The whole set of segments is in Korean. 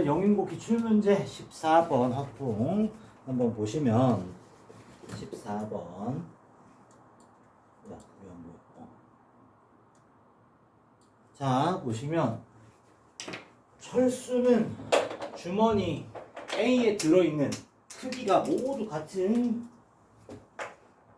자, 영인고 기출문제 14번 학풍 한번 보시면 14번 야, 왜안 보여? 어. 자, 보시면 철수는 주머니 A에 들어있는 크기가 모두 같은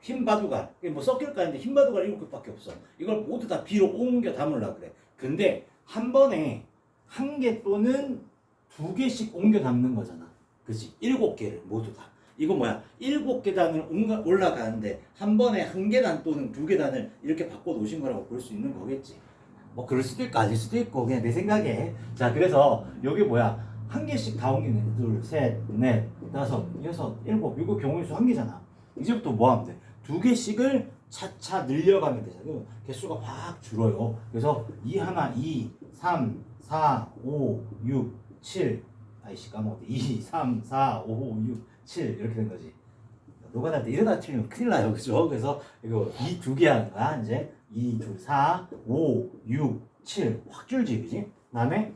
흰 바둑알 이게 뭐 섞일까 했는데 흰 바둑알 일곱 개밖에 없어 이걸 모두 다 B로 옮겨 담으려 그래 근데 한 번에 한 개 또는 두 개씩 옮겨 담는 거잖아. 그치? 일곱 개를 모두 다. 이거 뭐야? 일곱 계단을 올라가는데 한 번에 한 계단 또는 두 계단을 이렇게 바꿔 놓으신 거라고 볼 수 있는 거겠지. 뭐 그럴 수도 있고 아닐 수도 있고 그냥 내 생각에. 자 그래서 여기 뭐야? 한 개씩 다 옮기네. 둘 셋 넷 다섯 여섯 일곱. 이거 경우의 수 한 개잖아. 이제부터 뭐 하면 돼? 두 개씩을 차차 늘려가면 되잖아. 개수가 확 줄어요. 그래서 2 하나, 2, 3, 4, 5, 6, 7. 아이씨 까먹었다. 2, 3, 4, 5, 6, 7 이렇게 된 거지. 노가다 때 이러다 틀리면 큰일 나요. 그죠? 그래서 이거 2두개 하는 거야. 이제 2, 2, 4, 5, 6, 7. 확 줄지, 그지? 그 다음에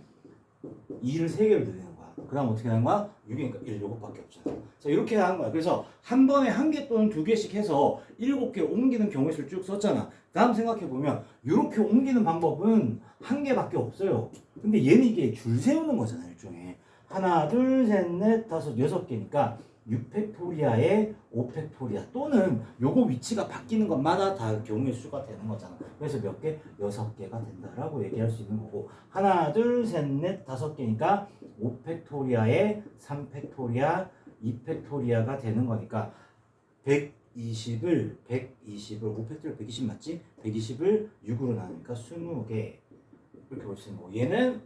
2를 세 개를 늘리는 거야. 그 다음 어떻게 하는 거야? 6이니까 1, 요것밖에 없잖아. 자, 이렇게 하는 거야. 그래서 한 번에 한 개 또는 두 개씩 해서 일곱 개 옮기는 경우의 수를 쭉 썼잖아. 다음 생각해 보면 이렇게 옮기는 방법은 한 개밖에 없어요. 근데 얘는 이게 줄 세우는 거잖아, 일종의. 하나, 둘, 셋, 넷, 다섯, 여섯 개니까 6팩토리아에 5팩토리아 또는 요거 위치가 바뀌는 것마다 다 경우의 수가 되는 거잖아. 그래서 몇 개? 여섯 개가 된다라고 얘기할 수 있는 거고 하나, 둘, 셋, 넷, 다섯 개니까 5팩토리아에 3팩토리아, 2팩토리아가 되는 거니까 120을 120을 5팩토리아 120 맞지? 120을 6으로 나누니까 20개 이렇게 볼 수 있는 거고 얘는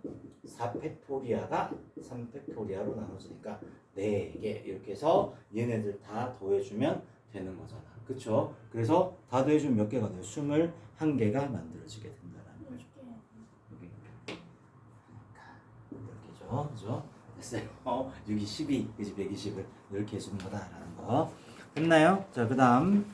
4팩토리아가 3팩토리아로 나눠지니까 4개 이렇게 해서 얘네들 다 더해주면 되는 거잖아 그쵸? 그래서 다 더해주면 몇 개가 돼요? 21개가 만들어지게 된다는 거죠 여기 이렇게죠 그죠? 됐어요. 어, 6이 12 그지? 120을 이렇게 해주는 거다라는 거. 됐나요? 자 그 다음